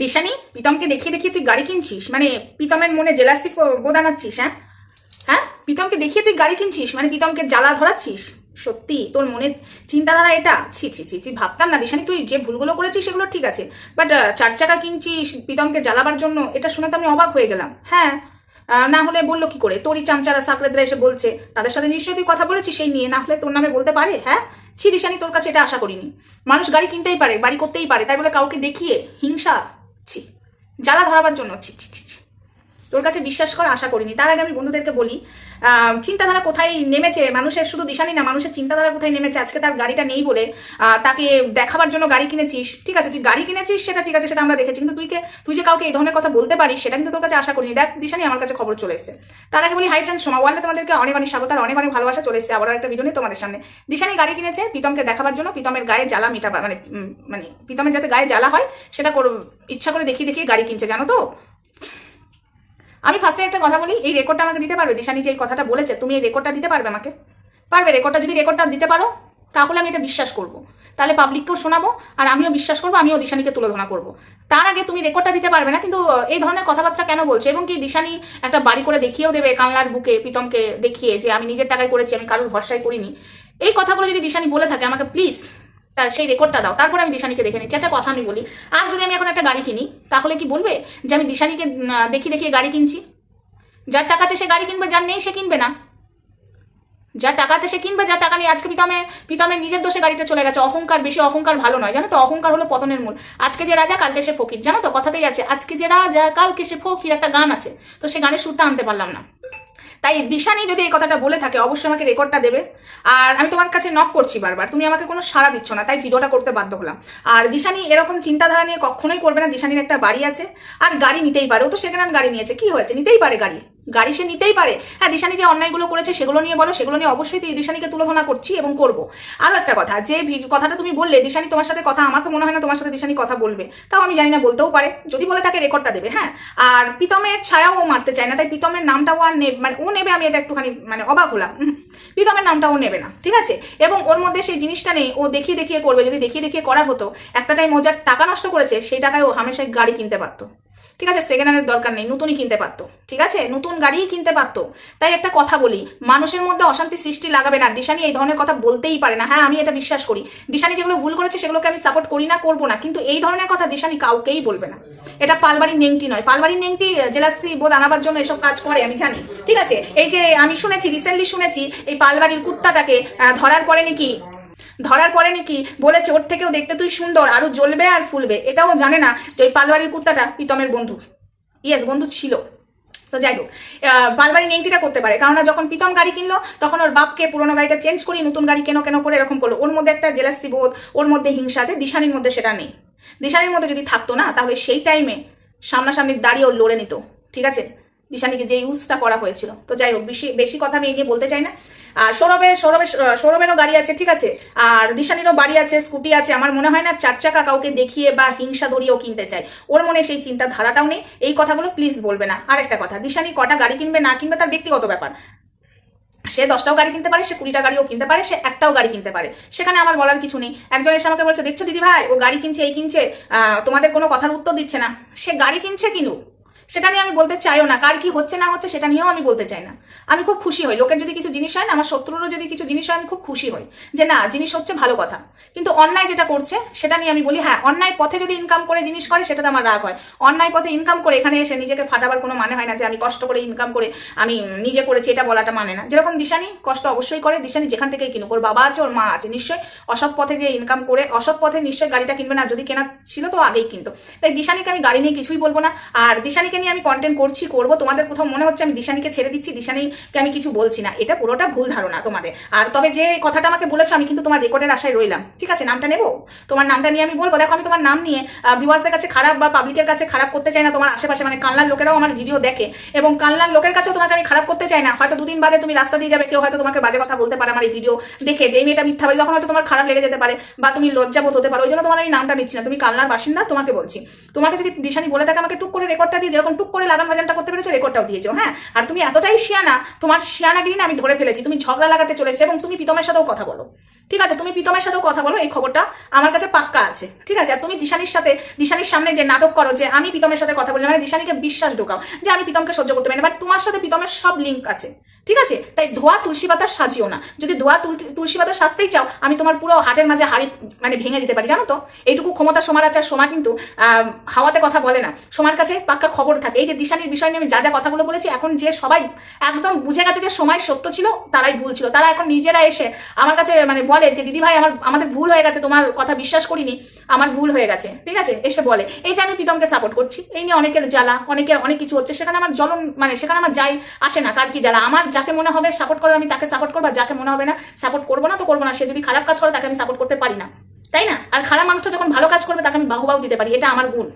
দিশানি, প্রীতমকে দেখিয়ে দেখিয়ে তুই গাড়ি কিনছিস? মানে প্রীতমের মনে জেলাসি বোদানাচ্ছিস হ্যাঁ? হ্যাঁ? প্রীতমকে দেখিয়ে তুই গাড়ি কিনছিস? মানে প্রীতমকে জ্বালা ধরাচ্ছিস? সত্যি, তোর মনে চিন্তাধারা এটা? ছি ছি ছি ছি, ভাবতাম না দিশানি, তুই যে ভুলগুলো করেছিস সেগুলো ঠিক আছে। বাট চার চাকা কিনছিস, প্রীতমকে জ্বালাবার জন্য, এটা শুনে তো আমি অবাক হয়ে গেলাম। হ্যাঁ? না হলে বলল কি করে? তোরই চামচারা সাকরেদরা এসে বলছে, তাদের সাথে নিশ্চয়ই তুই কথা বলেছিস সেই নিয়ে, না হলে তোর নামে বলতে পারে হ্যাঁ? ছি, দিশানি, তোর কাছে এটা আশা করিনি। মানুষ গাড়ি কিনতেই পারে, বাড়ি করতেই পারে, তাই বলে কাউকে দেখিয়ে হিংসা ছি জ্বালা ধরাবার জন্য ছি ছি ছি। তোর কাছে বিশ্বাস কর, আশা করিনি তার আগে আমি বন্ধুদেরকে বলি চিন্তাধারা কোথায় নেমেছে? মানুষের শুধু দিশানি না, মানুষের চিন্তাধারা কোথায় নেমেছে? আজকে তার গাড়িটা নেই বলে তাকে দেখাবার জন্য গাড়ি কিনেছিস? ঠিক আছে, তুই গাড়ি কিনেছিস, সেটা ঠিক আছে, সেটা আমরা দেখেছি। কিন্তু তুই তুই যে কাউকে এই ধরনের কথা বলতে পারিস, সেটা কিন্তু তোর কাছে আশা করিনি। দেখ দিশানি আমার কাছে খবর চলে এসেছে। তার আগে বলি হাই ফ্রেন্ডস সোমা ওয়ার্ল্ডে তোমাদেরকে অনেক অনেক স্বাগত আর অনেক অনেক ভালোবাসা চলে এসেছে। আবার একটা ভিডিও নিয়ে তোমাদের সামনে। দিশানি গাড়ি কিনেছে, প্রীতমকে দেখাবার জন্য। প্রীতমের গায়ে জ্বালা মিটাবার মানে মানে প্রীতমের যাতে গায়ে জ্বালা হয়, সেটা ইচ্ছা করে দেখিয়ে দেখিয়ে গাড়ি কিনছে, জানো তো? আমি ফার্স্টে একটা কথা বলি, এই রেকর্ডটা আমাকে দিতে পারবে? দিশানি যে এই কথাটা বলেছে, তুমি এই রেকর্ডটা দিতে পারবে আমাকে? পারবে রেকর্ডটা যদি রেকর্ডটা দিতে পারো, তাহলে আমি এটা বিশ্বাস করব। তাহলে পাবলিককেও শোনাবো, আর আমিও বিশ্বাস করব, আমিও দিশানিকে তুলোধনা করব। তার আগে তুমি রেকর্ডটা দিতে পারবে না, কিন্তু এই ধরনের কথাবার্তা কেন বলছো? এবং কি দিশানি একটা বাড়ি করে দেখিয়েও দেবে, কানলার বুকে, প্রীতমকে দেখিয়ে, যে আমি নিজের টাকায় করেছি, আমি কারোর ভরসায় করিনি? এই কথাগুলো যদি দিশানি বলে থাকে আমাকে প্লিজ তার সেই রেকর্ডটা দাও। তারপরে আমি দিশানিকে দেখে নিচ্ছি। একটা কথা আমি বলি, আজ যদি আমি এখন একটা গাড়ি কিনি, তাহলে কি বলবে যে আমি দিশানিকে দেখি দেখিয়ে গাড়ি কিনছি? যার টাকা আছে সে গাড়ি কিনবে, যার নেই সে কিনবে না। যার টাকা আছে সে কিনবে, যার টাকা নেই, আজকে পিতামে পিতামের নিজের দোষে গাড়িটা চলে গেছে। অহংকার বেশি, অহংকার ভালো নয়। জানো তো, অহংকার হলো পতনের মূল। আজকে যে রাজা, কালকে সে ফকির। জানো তো, কথাতেই আছে, আজকে যে রাজা, কালকে সে ফকির, একটা গান আছে। তো সে গানের সুরটা আনতে পারলাম না। তাই দিশানি যদি এই কথাটা বলে থাকে, অবশ্যই আমাকে রেকর্ডটা দেবে। আর আমি তোমার কাছে নক করছি বারবার। তুমি আমাকে কোনো সাড়া দিচ্ছ না, তাই ভিডিওটা করতে বাধ্য হলাম। আর দিশানি এরকম চিন্তাধারা নিয়ে কখনোই করবে না, দিশানির একটা বাড়ি আছে। আর গাড়ি নিতেই পারে, ও তো সেখানে গাড়ি নিয়েছে, কি হয়েছে? নিতেই পারে গাড়ি। গাড়ি সে নিতেই পারে। হ্যাঁ দিশানি যে অন্যায়গুলো করেছে সেগুলো নিয়ে বলো, সেগুলো নিয়ে অবশ্যই দিশানিকে তুলোধনা করছি এবং করব। আরও একটা কথা, যে কথাটা তুমি বললে, দিশানি তোমার সাথে কথা, আমার তো মনে হয় না তোমার সাথে দিশানি কথা বলবে। তাও আমি জানি না, বলতেও পারে। যদি বলে তাকে রেকর্ডটা দেবে হ্যাঁ। আর প্রীতমের ছায়াও ও মারতে চায় না, তাই প্রীতমের নামটাও আর নেবে মানে ও নেবে, আমি এটা একটুখানি মানে অবাক হলাম। প্রীতমের নামটা ও নেবে না, ঠিক আছে? এবং ওর মধ্যে সেই জিনিসটা নেই, ও দেখিয়ে দেখিয়ে করবে। যদি দেখিয়ে দেখিয়ে করার হতো, একটা টাইম ও যার টাকা নষ্ট করেছে, সেই টাকায় ও হামেশাই গাড়ি কিনতে পারতো। ঠিক আছে সেকেন্ড হ্যান্ডের দরকার নেই, নতুনই কিনতে পারতো, ঠিক আছে? নতুন গাড়িই কিনতে পারতো। তাই একটা কথা বলি, মানুষের মধ্যে অশান্তি সৃষ্টি লাগাবে না। দিশানি এই ধরনের কথা বলতেই পারে না। হ্যাঁ আমি এটা বিশ্বাস করি। দিশানি যেগুলো ভুল করেছে, সেগুলোকে আমি সাপোর্ট করি না, করব না। কিন্তু এই ধরনের কথা দিশানি কাউকেই বলবে না। এটা পালবাড়ির নেংটি নয়। পালবাড়ির নেংটি জেলাসি বোধ আনাবার জন্য এসব কাজ করে, আমি জানি। ঠিক আছে? এই যে আমি শুনেছি রিসেন্টলি শুনেছি, এই পালবাড়ির কুত্তাটাকে ধরার পরে নাকি ধরার পরে নাকি বলেছে ওর থেকেও দেখতে তুই সুন্দর, আরও জ্বলবে আর ফুলবে। এটাও জানে না যে ওই পালবাড়ির কুত্তাটা প্রীতমের বন্ধু। ইয়েস বন্ধু ছিল। তো যাই হোক পালবাড়ি নেংটিটা করতে পারে। কারণ যখন প্রীতম গাড়ি কিনলো, তখন ওর বাপকে পুরোনো গাড়িটা চেঞ্জ করি নতুন গাড়ি কেন কেন করে এরকম করল। ওর মধ্যে একটা জেলাসি বোধ, ওর মধ্যে হিংসা আছে, দিশানির মধ্যে সেটা নেই। দিশানির মধ্যে যদি থাকতো না, তাহলে সেই টাইমে সামনাসামনি দাঁড়িয়ে ওর লড়ে নিত। ঠিক আছে? দিশানিকে যে ইউজটা করা হয়েছিল। তো যাই হোক, বেশি বেশি কথা আমি এই নিয়ে বলতে চাই না। আর সৌরভের সৌরভের সৌরভেরও গাড়ি আছে, ঠিক আছে। আর দিশানিরও বাড়ি আছে, স্কুটি আছে। আমার মনে হয় না চার চাকা কাউকে দেখিয়ে বা হিংসা ধরিয়েও কিনতে চায়। ওর মনে সেই চিন্তা ধারাটাও নেই। এই কথাগুলো প্লিজ বলবে না। আর একটা কথা, দিশানি কটা গাড়ি কিনবে, না কিনবে তার ব্যক্তিগত ব্যাপার। সে দশটাও গাড়ি কিনতে পারে, সে কুড়িটা গাড়িও কিনতে পারে, সে একটাও গাড়ি কিনতে পারে। সেখানে আমার বলার কিছু নেই। একজন এসে আমাকে বলছে, দেখছ দিদি ভাই ও গাড়ি কিনছে, এই কিনছে। তোমাদের কোনো কথার উত্তর দিচ্ছে না। সে গাড়ি কিনছে কিনুক। সেটা নিয়ে আমি বলতে চাইও না। কার কি হচ্ছে না হচ্ছে সেটা নিয়েও আমি বলতে চাই না। আমি খুব খুশি হই। লোকের যদি কিছু জিনিস হয় না, আমার শত্রুরও যদি কিছু জিনিস হয়, আমি খুব খুশি হই যে না, জিনিস হচ্ছে ভালো কথা। কিন্তু অন্যায় যেটা করছে, সেটা নিয়ে আমি বলি হ্যাঁ অন্যায় পথে যদি ইনকাম করে জিনিস করে, সেটাতে আমার রাগ হয়। অন্যায় পথে ইনকাম করে এখানে এসে নিজেকে ফাটাবার কোনো মানে হয় না যে আমি কষ্ট করে ইনকাম করে আমি নিজে করেছি, এটা বলাটা মানে না। যেরকম দিশানি, কষ্ট অবশ্যই করে। দিশানি যেখান থেকেই কিনুক, ওর বাবা আছে, ওর মা আছে, নিশ্চয়ই অসৎ পথে যে ইনকাম করে, অসৎ পথে নিশ্চয়ই গাড়িটা কিনবে না। যদি কেনা ছিল তো আগেই কিনতো। তাই দিশানিকে আমি গাড়ি নিয়ে কিছুই বলব না। আর দিশানিকে নিয়ে আমি কন্টেন্ট করছি, করব। তোমাদের কোথাও মনে হচ্ছে আমি দিশানিকে ছেড়ে দিচ্ছি, দিশানিকে আমি কিছু বলছি না। এটা পুরোটা ভুল ধারণা তোমাদের। আর তবে যে কথাটা আমাকে বলেছ, আমি কিন্তু তোমার রেকর্ডের আশায় রইলাম। ঠিক আছে, নামটা নেব? তোমার নামটা নিয়ে আমি বলব? দেখো, আমি তোমার নাম নিয়ে ভিউয়ার্সদের কাছে খারাপ বা পাবলিকের কাছে খারাপ করতে চাই না, তোমার আশেপাশে মানে কানলার লোকেরাও আমার ভিডিও দেখে। এবং কানলার লোকের কাছেও তোমাকে আমি খারাপ করতে চাই না। হয়তো দুদিন বাদে তুমি রাস্তা দিয়ে যাবে, কেউ হয়তো তোমাকে বাজে কথা বলতে পারে আমার এই ভিডিও দেখে যেই মেয়েটা মিথ্যা মিথ্যাবাদী তখন হয়তো তোমার খারাপ লেগে যেতে পারে বা তুমি লজ্জাবোধ হতে পারো। ওই জন্য তোমার আমি নামটা নিচ্ছি না। তুমি কানলার বাসিন্দা, তোমাকে বলছি। তোমাকে যদি দিশানি বলে থাকে, আমাকে টুক করে রেকর্ডটা দিয়ে যেরকম টুক করে লাগান ভাজানটা করতে পেরেছ, রেকর্ডটাও দিয়েছ হ্যাঁ? আর তুমি এতটাই শিয়ানা, তোমার শিয়ানাগিরি আমি ধরে ফেলেছি, তুমি ঝগড়া লাগাতে চলেছে এবং তুমি প্রীতমের সাথেও কথা বলো। ঠিক আছে? তুমি প্রীতমের সাথেও কথা বলো, এই খবরটা আমার কাছে পাক্কা আছে। ঠিক আছে? আর তুমি দিশানির সাথে, দিশানির সামনে যে নাটক করো, যে আমি প্রীতমের সাথে কথা বলি মানে দিশানিকে বিশ্বাস ঢোকাও, যে আমি প্রীতমকে সহ্য করতে পারি না বাট তোমার সাথে প্রীতমের সব লিঙ্ক আছে। ঠিক আছে? তাই ধোয়া তুলসী পাতা সাজিও না। যদি ধোয়া তুল- তুলসী পাতা সাজতেই চাও, আমি তোমার পুরো হাটের মাঝে হাড়ি মানে ভেঙে দিতে পারি, জানো তো? এইটুকু ক্ষমতা সোমার আছে আর সোমা কিন্তু হাওয়াতে কথা বলে না। সোমার কাছে পাক্কা খবর থাকে। এই যে দিশানির বিষয় নিয়ে আমি যা যা কথাগুলো বলেছি, এখন যে সবাই একদম বুঝে গেছে যে সময় সত্য ছিল, তারাই ভুল ছিল। তারা এখন নিজেরা এসে আমার কাছে মানে বলে যে দিদি ভাই আমার, আমাদের ভুল হয়ে গেছে, তোমার কথা বিশ্বাস করিনি, আমার ভুল হয়ে গেছে। ঠিক আছে? এসে বলে। এই যে আমি প্রীতমকে সাপোর্ট করছি, এই নিয়ে অনেকের জ্বালা, অনেকের অনেক কিছু হচ্ছে, সেখানে আমার জ্বলন মানে সেখানে আমার যাই আসে না, কার কি জ্বালা? আমার যাকে মনে হবে সাপোর্ট করে আমি তাকে সাপোর্ট করব যাকে মনে হবে না সাপোর্ট করব না তো করব না। সে যদি খারাপ কাজ করে, তাকে আমি সাপোর্ট করতে পারি না। তাই না? আর খারাপ মানুষটা যখন ভালো কাজ করবে, তাকে আমি বাহুবাহু দিতে পারি। এটা আমার গুণ।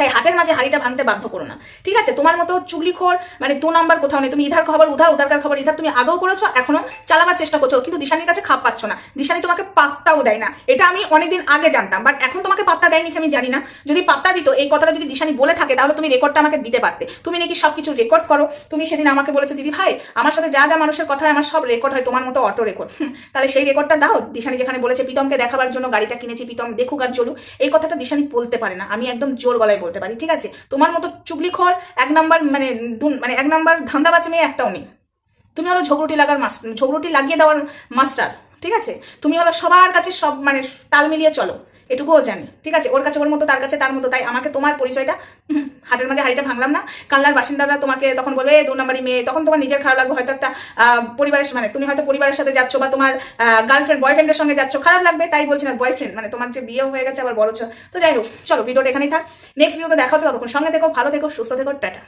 তাই হাতের মাঝে হাড়িটা ভাঙতে বাধ্য করো না। ঠিক আছে? তোমার মতো চুগলিখোর মানে দু নম্বর কোথাও নেই। তুমি ইধার খবর, উধার উধারকার খবর, ইধার তুমি আগেও করেছ এখনও চালাবার চেষ্টা করছ। কিন্তু দিশানির কাছে খাপ পাচ্ছ না। দিশানি তোমাকে পাত্তাও দেয় না। এটা আমি অনেকদিন আগে জানতাম বাট এখন তোমাকে পাত্তা দেয়নি কি আমি জানি না। যদি পাত্তা দিত, এই কথাটা যদি দিশানি বলে থাকে, তাহলে তুমি রেকর্ডটা আমাকে দিতে পারতে। তুমি নাকি সব কিছু রেকর্ড করো। তুমি সেদিন আমাকে বলেছ, দিদি ভাই, আমার সাথে যা যা মানুষের কথা আমার সব রেকর্ড হয়। তোমার মতো অটো রেকর্ড তাহলে সেই রেকর্ডটা দাও। দিশানি যেখানে বলেছে, প্রীতমকে দেখাবার জন্য গাড়িটা কিনেছি, প্রীতম দেখুক আর চলুক। এই কথাটা দিশানি বলতে পারে না। আমি একদম জোর গলায় বলতে পারি, ঠিক আছে? তোমার মতো চুগলিখর এক নাম্বার মানে মানে এক নাম্বার ধান্দাবাজ মেয়ে একটাও নেই। তুমি হলো ঝগড়টি লাগার মাস্টার ঝগড়টি লাগিয়ে দেওয়ার মাস্টার, ঠিক আছে? তুমি হলো সবার কাছে সব মানে তাল মিলিয়ে চলো। এটুকুও জানি। ঠিক আছে? ওর কাছে ওর মতো তার কাছে তার মতো। তাই আমাকে তোমার পরিচয়টা হাটের মাঝে হাড়িটা ভাঙলাম না। কাল্লার বাসিন্দারা তোমাকে তখন বলবে "এ, দু নম্বরই মেয়ে। তখন তোমার নিজের খারাপ লাগবে। হয়তো একটা পরিবারের মানে তুমি হয়তো পরিবারের সাথে যাচ্ছ বা তোমার গার্লফ্রেন্ড বয়ফ্রেন্ডের সঙ্গে যাচ্ছ খারাপ লাগবে। তাই বলছি না বয়ফ্রেন্ড মানে তোমার যে বিয়ে হয়ে গেছে আবার বড় তো যাই হোক চলো ভিডিওটা এখানেই থাক। নেক্সট ভিডিওতে দেখা হচ্ছে ততক্ষণ। সঙ্গে দেখো ভালো থেকো সুস্থ থেকো টাটা।